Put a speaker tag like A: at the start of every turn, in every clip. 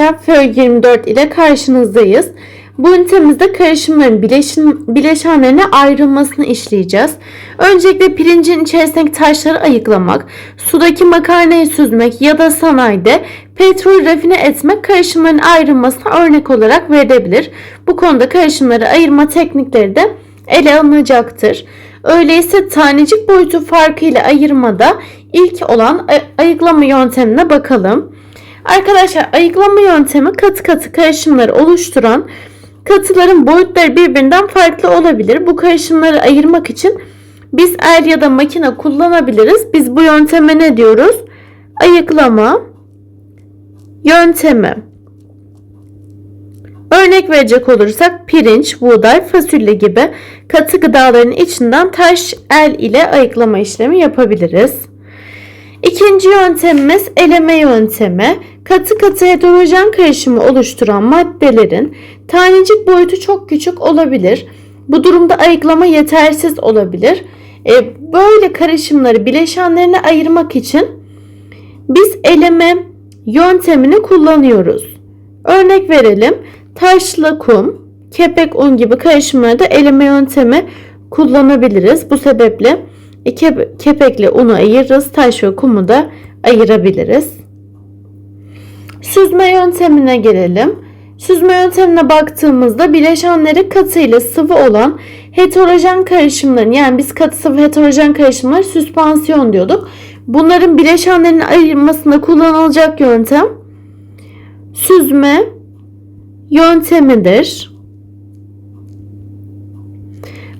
A: Arkadaşlar FÖ 24 ile karşınızdayız. Bu ünitemizde karışımların bileşin, bileşenlerine ayrılmasını işleyeceğiz. Öncelikle pirincin içerisindeki taşları ayıklamak, sudaki makarnayı süzmek ya da sanayide petrol rafine etmek karışımların ayrılmasına örnek olarak verilebilir. Bu konuda karışımları ayırma teknikleri de ele alınacaktır. Öyleyse tanecik boyutu farkıyla ayırmada ilk olan ay- ayıklama yöntemine bakalım. Arkadaşlar ayıklama yöntemi katı katı karışımları oluşturan katıların boyutları birbirinden farklı olabilir. Bu karışımları ayırmak için biz el ya da makine kullanabiliriz. Biz bu yönteme ne diyoruz? Ayıklama yöntemi. Örnek verecek olursak pirinç, buğday, fasulye gibi katı gıdaların içinden taş el ile ayıklama işlemi yapabiliriz. İkinci yöntemimiz eleme yöntemi. Katı katı heterojen karışımı oluşturan maddelerin tanecik boyutu çok küçük olabilir. Bu durumda ayıklama yetersiz olabilir. E, böyle karışımları bileşenlerine ayırmak için biz eleme yöntemini kullanıyoruz. Örnek verelim. Taşla kum, kepek un gibi karışımlarda eleme yöntemi kullanabiliriz. Bu sebeple ke- kepekle unu ayırırız. Taş ve kumu da ayırabiliriz. Süzme yöntemine gelelim. Süzme yöntemine baktığımızda bileşenleri katı ile sıvı olan heterojen karışımların yani biz katı sıvı heterojen karışımları süspansiyon diyorduk. Bunların bileşenlerin ayırmasında kullanılacak yöntem süzme yöntemidir.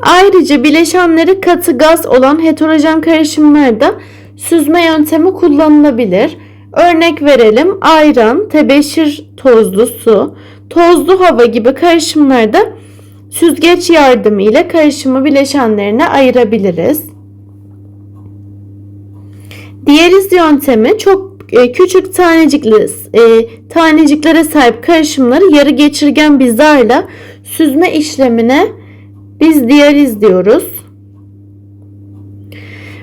A: Ayrıca bileşenleri katı gaz olan heterojen karışımlarda süzme yöntemi kullanılabilir. Örnek verelim ayran, tebeşir tozlu su, tozlu hava gibi karışımlarda süzgeç yardımı ile karışımı bileşenlerine ayırabiliriz. Diyaliz yöntemi çok e, küçük tanecikli e, taneciklere sahip karışımları yarı geçirgen bir zarla süzme işlemine biz diyaliz diyoruz.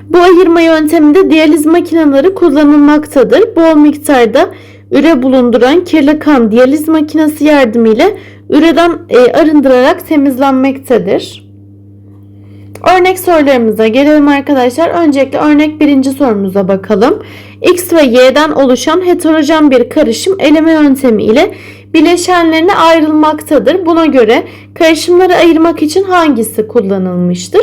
A: Bu ayırma yönteminde diyaliz makineleri kullanılmaktadır. Bol miktarda üre bulunduran kirli kan diyaliz makinesi yardımıyla üreden e, arındırarak temizlenmektedir. Örnek sorularımıza gelelim arkadaşlar. Öncelikle örnek birinci sorumuza bakalım. X ve Y'den oluşan heterojen bir karışım eleme yöntemi ile bileşenlerine ayrılmaktadır. Buna göre karışımları ayırmak için hangisi kullanılmıştır?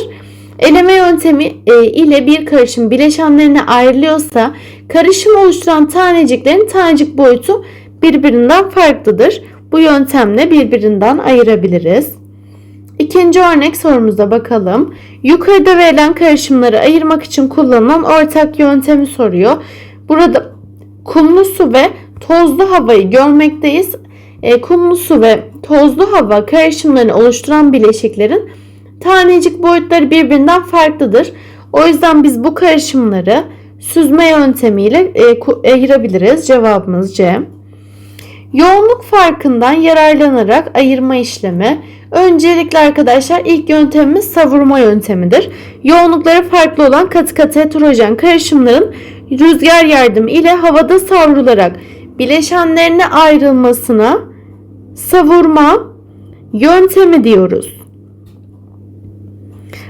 A: Eleme yöntemi e, ile bir karışım bileşenlerine ayrılıyorsa karışım oluşturan taneciklerin tanecik boyutu birbirinden farklıdır. Bu yöntemle birbirinden ayırabiliriz. İkinci örnek sorumuza bakalım. Yukarıda verilen karışımları ayırmak için kullanılan ortak yöntemi soruyor. Burada kumlu su ve tozlu havayı görmekteyiz. E, kumlu su ve tozlu hava karışımlarını oluşturan bileşiklerin tanecik boyutları birbirinden farklıdır. O yüzden biz bu karışımları süzme yöntemiyle e, ayırabiliriz. Cevabımız C. Yoğunluk farkından yararlanarak ayırma işlemi. Öncelikle arkadaşlar ilk yöntemimiz savurma yöntemidir. Yoğunlukları farklı olan katı katı heterojen karışımların rüzgar yardımı ile havada savrularak bileşenlerine ayrılmasına savurma yöntemi diyoruz.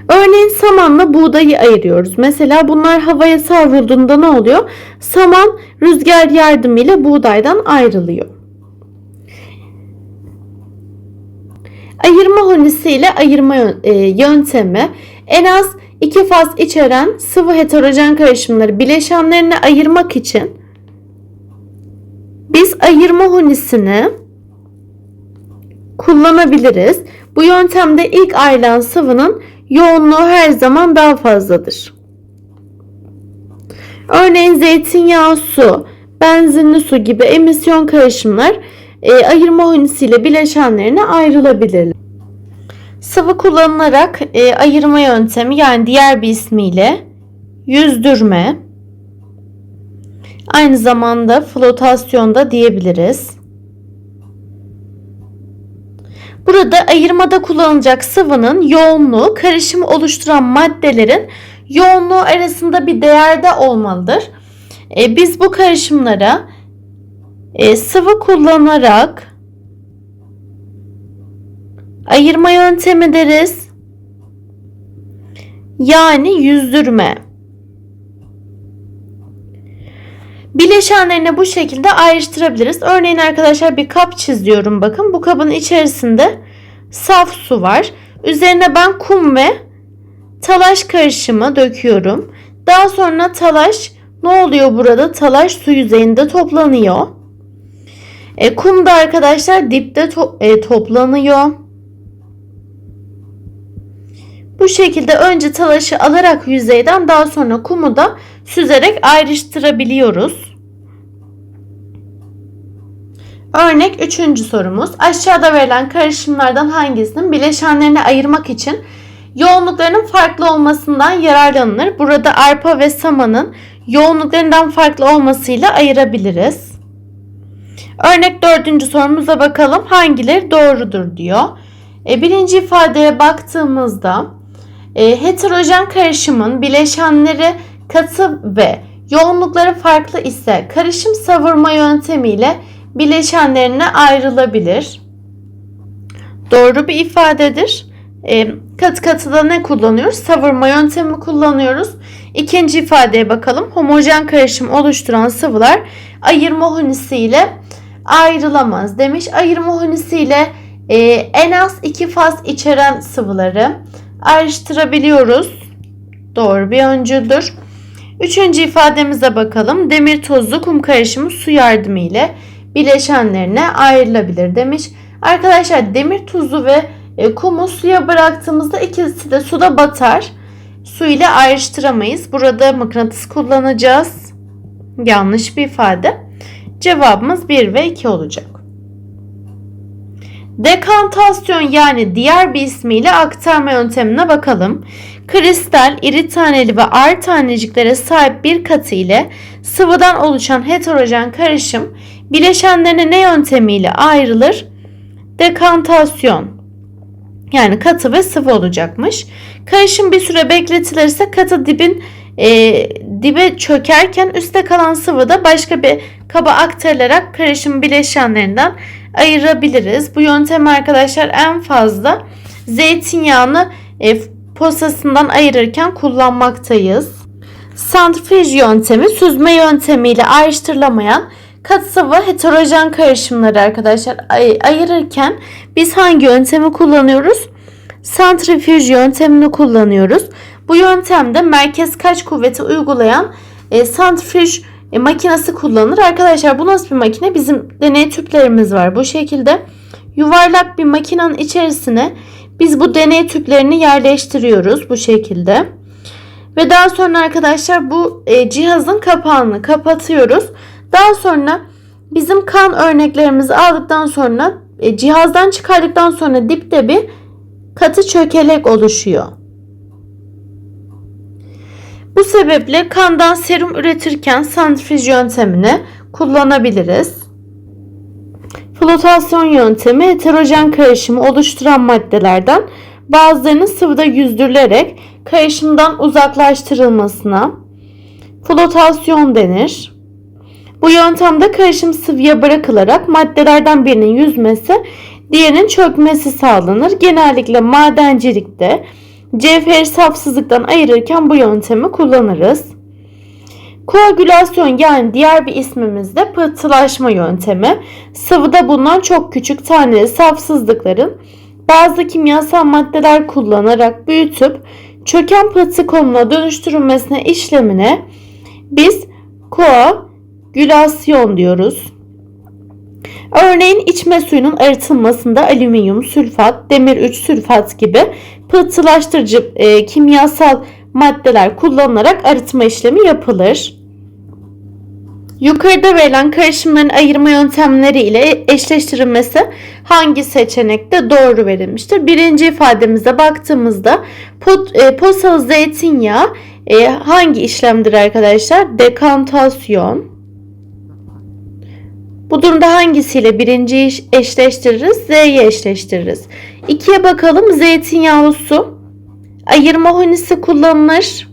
A: Örneğin samanla buğdayı ayırıyoruz. Mesela bunlar havaya savrulduğunda ne oluyor? Saman rüzgar yardımıyla buğdaydan ayrılıyor. Ayırma hunisi ile ayırma e, yöntemi en az iki faz içeren sıvı heterojen karışımları bileşenlerine ayırmak için biz ayırma hunisini kullanabiliriz. Bu yöntemde ilk ayrılan sıvının yoğunluğu her zaman daha fazladır. Örneğin zeytinyağı su, benzinli su gibi emisyon karışımlar e, ayırma hunisiyle bileşenlerine ayrılabilirler. Sıvı kullanılarak e, ayırma yöntemi yani diğer bir ismiyle yüzdürme, aynı zamanda flotasyon da diyebiliriz. Burada ayırmada kullanılacak sıvının yoğunluğu karışımı oluşturan maddelerin yoğunluğu arasında bir değerde olmalıdır. E, biz bu karışımlara e, sıvı kullanarak ayırma yöntemi deriz. Yani yüzdürme. Bileşenlerini bu şekilde ayrıştırabiliriz. Örneğin arkadaşlar bir kap çiziyorum. Bakın bu kabın içerisinde saf su var. Üzerine ben kum ve talaş karışımı döküyorum. Daha sonra talaş ne oluyor burada? Talaş su yüzeyinde toplanıyor. E, kum da arkadaşlar dipte to- e, toplanıyor. Bu şekilde önce talaşı alarak yüzeyden daha sonra kumu da süzerek ayrıştırabiliyoruz. Örnek 3. sorumuz. Aşağıda verilen karışımlardan hangisinin bileşenlerini ayırmak için yoğunluklarının farklı olmasından yararlanılır? Burada arpa ve samanın yoğunluklarından farklı olmasıyla ayırabiliriz. Örnek 4. sorumuza bakalım. Hangileri doğrudur diyor. E, birinci ifadeye baktığımızda e, heterojen karışımın bileşenleri katı ve yoğunlukları farklı ise karışım savurma yöntemiyle bileşenlerine ayrılabilir. Doğru bir ifadedir. E, katı katıda ne kullanıyoruz? Savurma yöntemi kullanıyoruz. İkinci ifadeye bakalım. Homojen karışım oluşturan sıvılar ayırma hunisiyle ayrılamaz demiş. Ayırma hunisiyle e, en az iki faz içeren sıvıları ayrıştırabiliyoruz. Doğru bir öncüldür. Üçüncü ifademize bakalım. Demir tozlu kum karışımı su yardımı ile bileşenlerine ayrılabilir demiş. Arkadaşlar demir tuzu ve e, kumu suya bıraktığımızda ikisi de suda batar. Su ile ayrıştıramayız. Burada mıknatıs kullanacağız. Yanlış bir ifade. Cevabımız 1 ve 2 olacak. Dekantasyon yani diğer bir ismiyle aktarma yöntemine bakalım. Kristal, iri taneli ve ağır taneciklere sahip bir katı ile sıvıdan oluşan heterojen karışım bileşenlerine ne yöntemiyle ayrılır? Dekantasyon. Yani katı ve sıvı olacakmış. Karışım bir süre bekletilirse katı dibin e, dibe çökerken üstte kalan sıvı da başka bir kaba aktarılarak karışım bileşenlerinden ayırabiliriz. Bu yöntem arkadaşlar en fazla zeytinyağını e, posasından ayırırken kullanmaktayız. Santrifüj yöntemi süzme yöntemiyle ayrıştırılamayan katı sıvı heterojen karışımları arkadaşlar ay- ayırırken biz hangi yöntemi kullanıyoruz? Santrifüj yöntemini kullanıyoruz. Bu yöntemde merkez kaç kuvveti uygulayan e, santrifüj e, makinesi kullanılır. Arkadaşlar bu nasıl bir makine? Bizim deney tüplerimiz var. Bu şekilde yuvarlak bir makinenin içerisine biz bu deney tüplerini yerleştiriyoruz bu şekilde. Ve daha sonra arkadaşlar bu e, cihazın kapağını kapatıyoruz. Daha sonra bizim kan örneklerimizi aldıktan sonra e, cihazdan çıkardıktan sonra dipte bir katı çökelek oluşuyor. Bu sebeple kandan serum üretirken santrifüj yöntemini kullanabiliriz. Flotasyon yöntemi heterojen karışımı oluşturan maddelerden bazılarının sıvıda yüzdürülerek karışımdan uzaklaştırılmasına flotasyon denir. Bu yöntemde karışım sıvıya bırakılarak maddelerden birinin yüzmesi, diğerinin çökmesi sağlanır. Genellikle madencilikte cevheri safsızlıktan ayırırken bu yöntemi kullanırız. Koagülasyon yani diğer bir ismimiz de pıhtılaşma yöntemi. Sıvıda bulunan çok küçük taneli safsızlıkların bazı kimyasal maddeler kullanarak büyütüp çöken pıhtı konumuna dönüştürülmesine işlemine biz koagülasyon diyoruz. Örneğin içme suyunun arıtılmasında alüminyum sülfat, demir 3 sülfat gibi pıhtılaştırıcı e, kimyasal maddeler kullanılarak arıtma işlemi yapılır. Yukarıda verilen karışımların ayırma yöntemleri ile eşleştirilmesi hangi seçenekte doğru verilmiştir? Birinci ifademize baktığımızda pot, e, posalı zeytinyağı e, hangi işlemdir arkadaşlar? Dekantasyon. Bu durumda hangisiyle birinciyi eşleştiririz? Z'yi eşleştiririz. İkiye bakalım. Zeytinyağlı su. Ayırma hunisi kullanılır.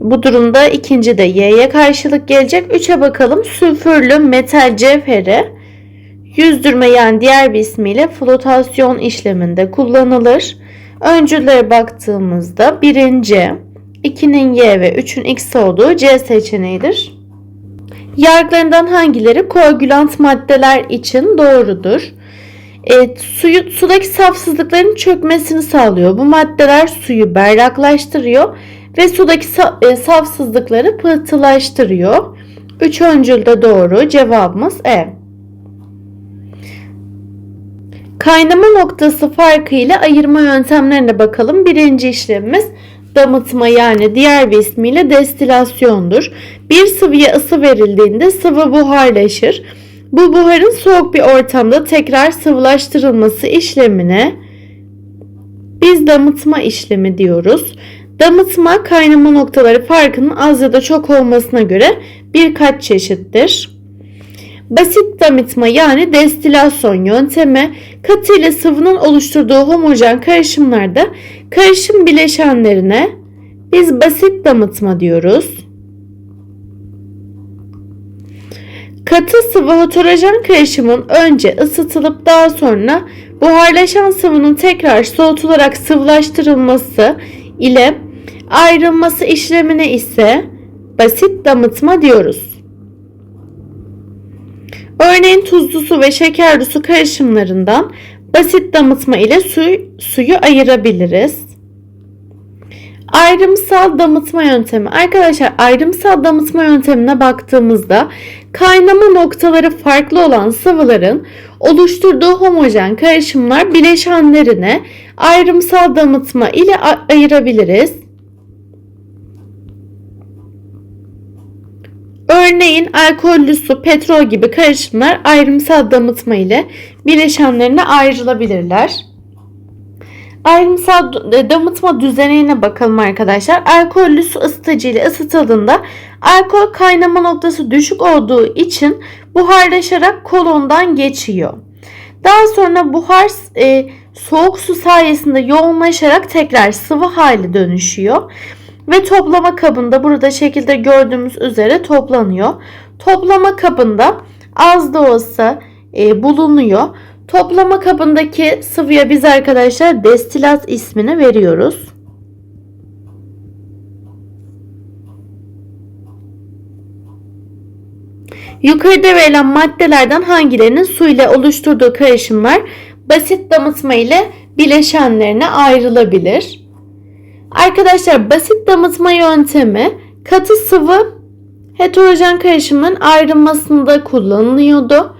A: Bu durumda ikinci de Y'ye karşılık gelecek. 3'e bakalım. Sülfürlü metal cevheri yüzdürme yani diğer bir ismiyle flotasyon işleminde kullanılır. Öncüllere baktığımızda birinci, 2'nin Y ve 3'ün X olduğu C seçeneğidir. Yargılarından hangileri koagülant maddeler için doğrudur? E, suyu, sudaki safsızlıkların çökmesini sağlıyor. Bu maddeler suyu berraklaştırıyor ve sudaki sa- e, safsızlıkları pıhtılaştırıyor. Üç öncül de doğru. Cevabımız E. Kaynama noktası farkı ile ayırma yöntemlerine bakalım. Birinci işlemimiz damıtma yani diğer bir ismiyle destilasyondur. Bir sıvıya ısı verildiğinde sıvı buharlaşır. Bu buharın soğuk bir ortamda tekrar sıvılaştırılması işlemine biz damıtma işlemi diyoruz. Damıtma kaynama noktaları farkının az ya da çok olmasına göre birkaç çeşittir. Basit damıtma yani destilasyon yöntemi katı ile sıvının oluşturduğu homojen karışımlarda karışım bileşenlerine biz basit damıtma diyoruz. Katı sıvı heterojen karışımın önce ısıtılıp daha sonra buharlaşan sıvının tekrar soğutularak sıvılaştırılması ile ayrılması işlemine ise basit damıtma diyoruz. Örneğin tuzlu su ve şekerli su karışımlarından basit damıtma ile su, suyu ayırabiliriz. Ayrımsal damıtma yöntemi. Arkadaşlar ayrımsal damıtma yöntemine baktığımızda kaynama noktaları farklı olan sıvıların oluşturduğu homojen karışımlar bileşenlerine ayrımsal damıtma ile ayırabiliriz. Örneğin alkollü su, petrol gibi karışımlar ayrımsal damıtma ile bileşenlerine ayrılabilirler. Ayrımsal damıtma düzenine bakalım arkadaşlar. Alkollü su ısıtıcı ile ısıtıldığında alkol kaynama noktası düşük olduğu için buharlaşarak kolondan geçiyor. Daha sonra buhar e, soğuk su sayesinde yoğunlaşarak tekrar sıvı hale dönüşüyor ve toplama kabında burada şekilde gördüğümüz üzere toplanıyor. Toplama kabında az da olsa e, bulunuyor. Toplama kabındaki sıvıya biz arkadaşlar destilat ismini veriyoruz. Yukarıda verilen maddelerden hangilerinin su ile oluşturduğu karışımlar basit damıtma ile bileşenlerine ayrılabilir? Arkadaşlar basit damıtma yöntemi katı sıvı heterojen karışımın ayrılmasında kullanılıyordu.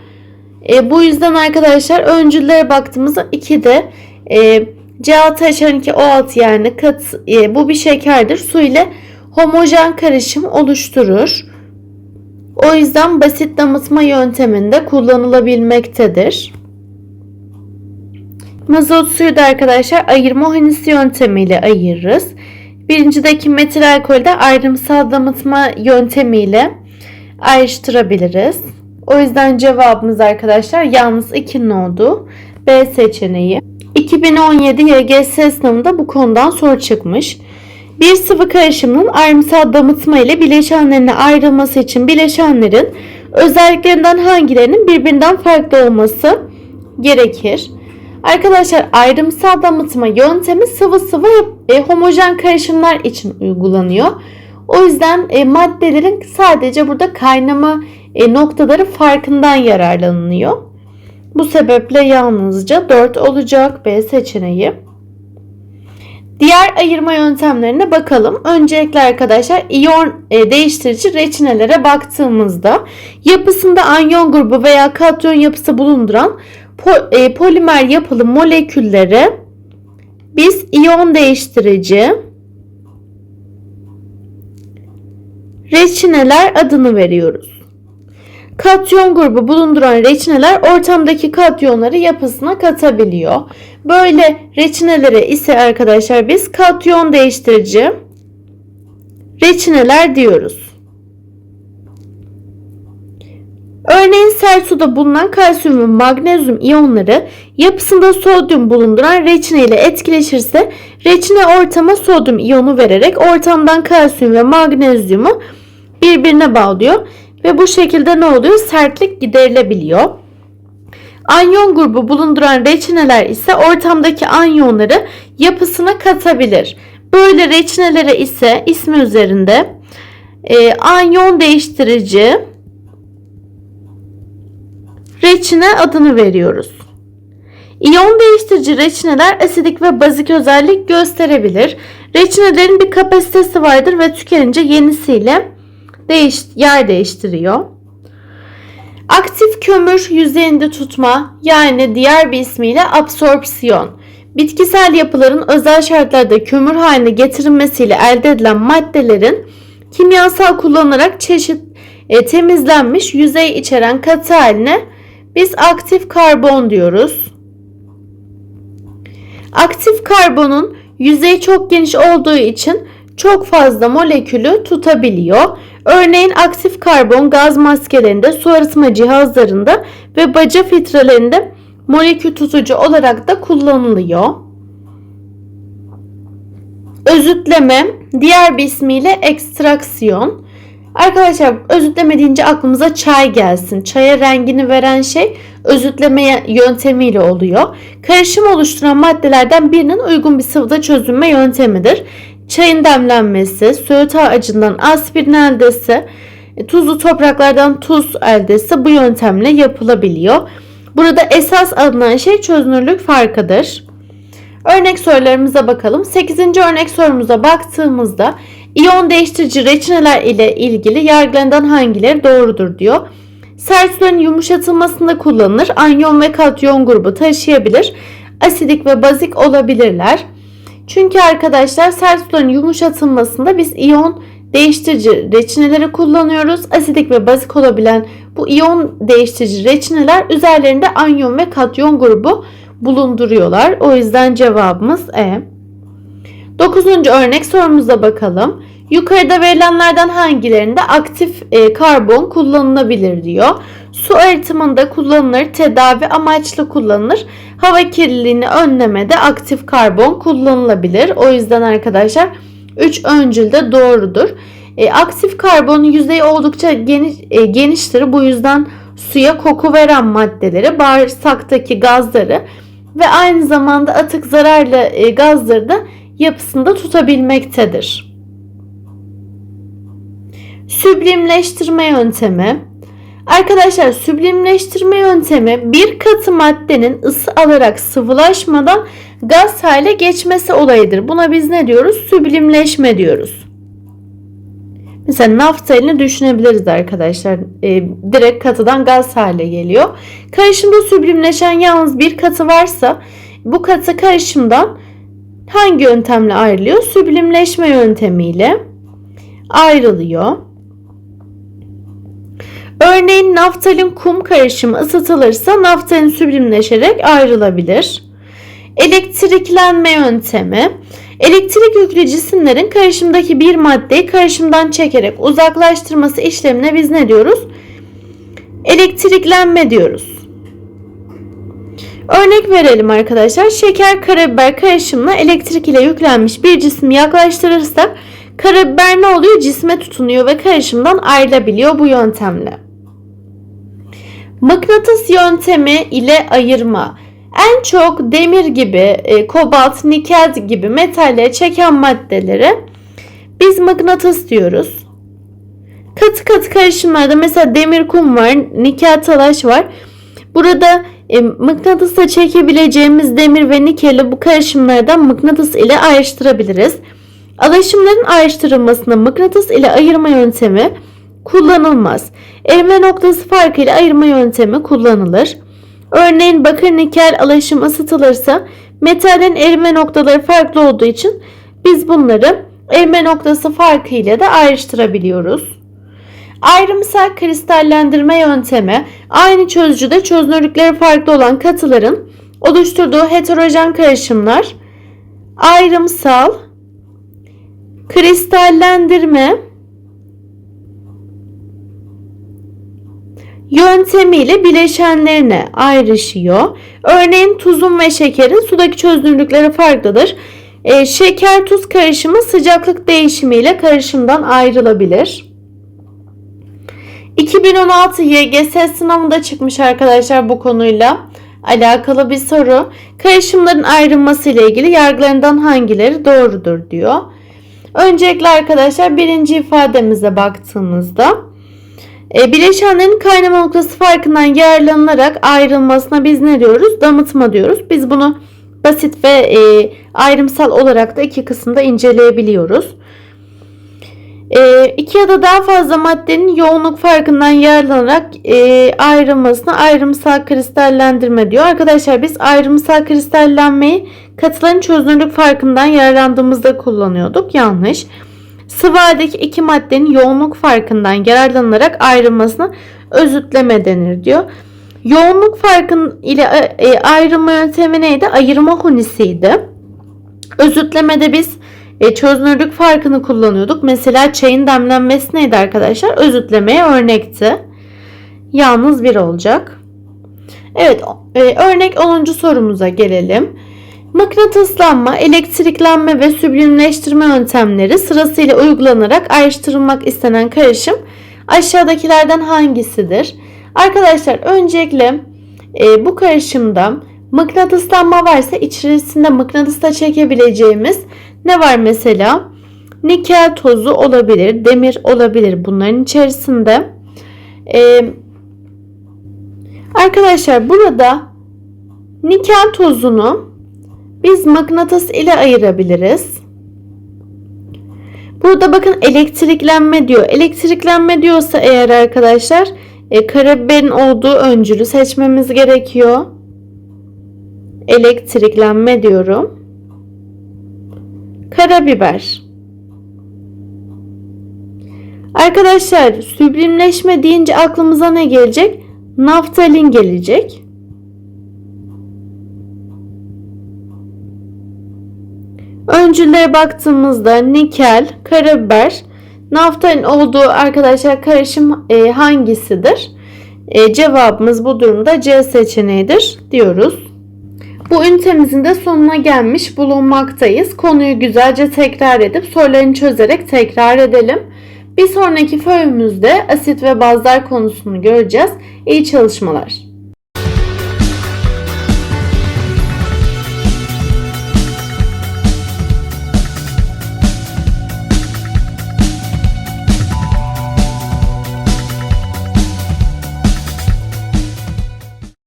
A: E, bu yüzden arkadaşlar öncüllere baktığımızda 2'de e, C6H12O6 yani kat, e, bu bir şekerdir. Su ile homojen karışım oluşturur. O yüzden basit damıtma yönteminde kullanılabilmektedir. Mazot suyu da arkadaşlar ayırma honisi yöntemiyle ayırırız. Birincideki metil alkolde ayrımsal damıtma yöntemiyle ayrıştırabiliriz. O yüzden cevabımız arkadaşlar yalnız 2'nin olduğu B seçeneği. 2017 YGS sınavında bu konudan soru çıkmış. Bir sıvı karışımının ayrımsal damıtma ile bileşenlerine ayrılması için bileşenlerin özelliklerinden hangilerinin birbirinden farklı olması gerekir? Arkadaşlar ayrımsal damıtma yöntemi sıvı sıvı e, homojen karışımlar için uygulanıyor. O yüzden e, maddelerin sadece burada kaynama e, noktaları farkından yararlanılıyor. Bu sebeple yalnızca 4 olacak B seçeneği. Diğer ayırma yöntemlerine bakalım. Öncelikle arkadaşlar iyon e, değiştirici reçinelere baktığımızda yapısında anyon grubu veya katyon yapısı bulunduran po, e, polimer yapılı moleküllere biz iyon değiştirici reçineler adını veriyoruz. Katyon grubu bulunduran reçineler ortamdaki katyonları yapısına katabiliyor. Böyle reçinelere ise arkadaşlar biz katyon değiştirici reçineler diyoruz. Örneğin sert suda bulunan kalsiyum ve magnezyum iyonları yapısında sodyum bulunduran reçine ile etkileşirse reçine ortama sodyum iyonu vererek ortamdan kalsiyum ve magnezyumu birbirine bağlıyor ve bu şekilde ne oluyor? Sertlik giderilebiliyor. Anyon grubu bulunduran reçineler ise ortamdaki anyonları yapısına katabilir. Böyle reçinelere ise ismi üzerinde e, anyon değiştirici reçine adını veriyoruz. İyon değiştirici reçineler asidik ve bazik özellik gösterebilir. Reçinelerin bir kapasitesi vardır ve tükenince yenisiyle değiş yer değiştiriyor. Aktif kömür yüzeyinde tutma yani diğer bir ismiyle absorpsiyon. Bitkisel yapıların özel şartlarda kömür haline getirilmesiyle elde edilen maddelerin kimyasal kullanılarak çeşit e, temizlenmiş yüzey içeren katı haline biz aktif karbon diyoruz. Aktif karbonun yüzeyi çok geniş olduğu için çok fazla molekülü tutabiliyor. Örneğin aktif karbon gaz maskelerinde, su arıtma cihazlarında ve baca filtrelerinde molekül tutucu olarak da kullanılıyor. Özütleme, diğer bir ismiyle ekstraksiyon. Arkadaşlar özütleme deyince aklımıza çay gelsin. Çaya rengini veren şey özütleme yöntemiyle oluyor. Karışım oluşturan maddelerden birinin uygun bir sıvıda çözünme yöntemidir. Çayın demlenmesi, söğüt ağacından aspirin eldesi, e, tuzlu topraklardan tuz eldesi bu yöntemle yapılabiliyor. Burada esas alınan şey çözünürlük farkıdır. Örnek sorularımıza bakalım. 8. örnek sorumuza baktığımızda iyon değiştirici reçineler ile ilgili yargılarından hangileri doğrudur diyor. Sert suların yumuşatılmasında kullanılır. Anyon ve katyon grubu taşıyabilir. Asidik ve bazik olabilirler. Çünkü arkadaşlar sert suların yumuşatılmasında biz iyon değiştirici reçineleri kullanıyoruz. Asidik ve bazik olabilen bu iyon değiştirici reçineler üzerlerinde anyon ve katyon grubu bulunduruyorlar. O yüzden cevabımız E. Dokuzuncu örnek sorumuza bakalım. Yukarıda verilenlerden hangilerinde aktif e, karbon kullanılabilir diyor. Su arıtımında kullanılır, tedavi amaçlı kullanılır. Hava kirliliğini önlemede aktif karbon kullanılabilir. O yüzden arkadaşlar 3 öncül de doğrudur. E, aktif karbonun yüzeyi oldukça geniş, e, geniştir. Bu yüzden suya koku veren maddeleri, bağırsaktaki gazları ve aynı zamanda atık zararlı e, gazları da yapısında tutabilmektedir. Süblimleştirme yöntemi. Arkadaşlar süblimleştirme yöntemi bir katı maddenin ısı alarak sıvılaşmadan gaz hale geçmesi olayıdır. Buna biz ne diyoruz? Süblimleşme diyoruz. Mesela naftalini düşünebiliriz arkadaşlar. E, direkt katıdan gaz hale geliyor. Karışımda süblimleşen yalnız bir katı varsa bu katı karışımdan hangi yöntemle ayrılıyor? Süblimleşme yöntemiyle ayrılıyor. Örneğin naftalin kum karışımı ısıtılırsa naftalin süblimleşerek ayrılabilir. Elektriklenme yöntemi. Elektrik yüklü cisimlerin karışımdaki bir maddeyi karışımdan çekerek uzaklaştırması işlemine biz ne diyoruz? Elektriklenme diyoruz. Örnek verelim arkadaşlar. Şeker karabiber karışımına elektrik ile yüklenmiş bir cismi yaklaştırırsak karabiber ne oluyor? Cisme tutunuyor ve karışımdan ayrılabiliyor bu yöntemle. Mıknatıs yöntemi ile ayırma. En çok demir gibi, e, kobalt, nikel gibi metalle çeken maddeleri biz mıknatıs diyoruz. Katı katı karışımlarda mesela demir kum var, nikel talaş var. Burada e, mıknatısla çekebileceğimiz demir ve nikeli bu karışımlardan mıknatıs ile ayrıştırabiliriz. Alaşımların ayrıştırılmasında mıknatıs ile ayırma yöntemi kullanılmaz. Erime noktası farkı ile ayırma yöntemi kullanılır. Örneğin bakır nikel alaşım ısıtılırsa metalin erime noktaları farklı olduğu için biz bunları erime noktası farkı ile de ayrıştırabiliyoruz. Ayrımsal kristallendirme yöntemi aynı çözücüde çözünürlükleri farklı olan katıların oluşturduğu heterojen karışımlar ayrımsal kristallendirme yöntemiyle bileşenlerine ayrışıyor. Örneğin tuzun ve şekerin sudaki çözünürlükleri farklıdır. E, şeker tuz karışımı sıcaklık değişimiyle karışımdan ayrılabilir. 2016 YGS sınavında çıkmış arkadaşlar bu konuyla alakalı bir soru. Karışımların ayrılması ile ilgili yargılarından hangileri doğrudur diyor. Öncelikle arkadaşlar birinci ifademize baktığımızda bileşenlerin kaynama noktası farkından yararlanılarak ayrılmasına biz ne diyoruz? Damıtma diyoruz. Biz bunu basit ve e, ayrımsal olarak da iki kısımda inceleyebiliyoruz. E, iki ya da daha fazla maddenin yoğunluk farkından yararlanarak e, ayrılmasına ayrımsal kristallendirme diyor. Arkadaşlar biz ayrımsal kristallenmeyi katıların çözünürlük farkından yararlandığımızda kullanıyorduk. Yanlış. Sıvı haldeki iki maddenin yoğunluk farkından yararlanarak ayrılmasına özütleme denir diyor. Yoğunluk farkın ile e, ayrılma yöntemi neydi? Ayırma hunisiydi. Özütlemede biz e, çözünürlük farkını kullanıyorduk. Mesela çayın demlenmesi neydi arkadaşlar? Özütlemeye örnekti. Yalnız bir olacak. Evet e, örnek 10. sorumuza gelelim. Mıknatıslanma, elektriklenme ve süblimleştirme yöntemleri sırasıyla uygulanarak ayrıştırılmak istenen karışım aşağıdakilerden hangisidir? Arkadaşlar öncelikle e, bu karışımda mıknatıslanma varsa içerisinde mıknatısla çekebileceğimiz ne var mesela? Nikel tozu olabilir, demir olabilir bunların içerisinde. E, arkadaşlar burada nikel tozunu biz mıknatıs ile ayırabiliriz. Burada bakın elektriklenme diyor. Elektriklenme diyorsa eğer arkadaşlar e, karabiberin olduğu öncülü seçmemiz gerekiyor. Elektriklenme diyorum. Karabiber. Arkadaşlar süblimleşme deyince aklımıza ne gelecek? Naftalin gelecek. Öncüllere baktığımızda nikel, karabiber, naftalin olduğu arkadaşlar karışım e, hangisidir? E, cevabımız bu durumda C seçeneğidir diyoruz. Bu ünitemizin de sonuna gelmiş bulunmaktayız. Konuyu güzelce tekrar edip sorularını çözerek tekrar edelim. Bir sonraki föyümüzde asit ve bazlar konusunu göreceğiz. İyi çalışmalar.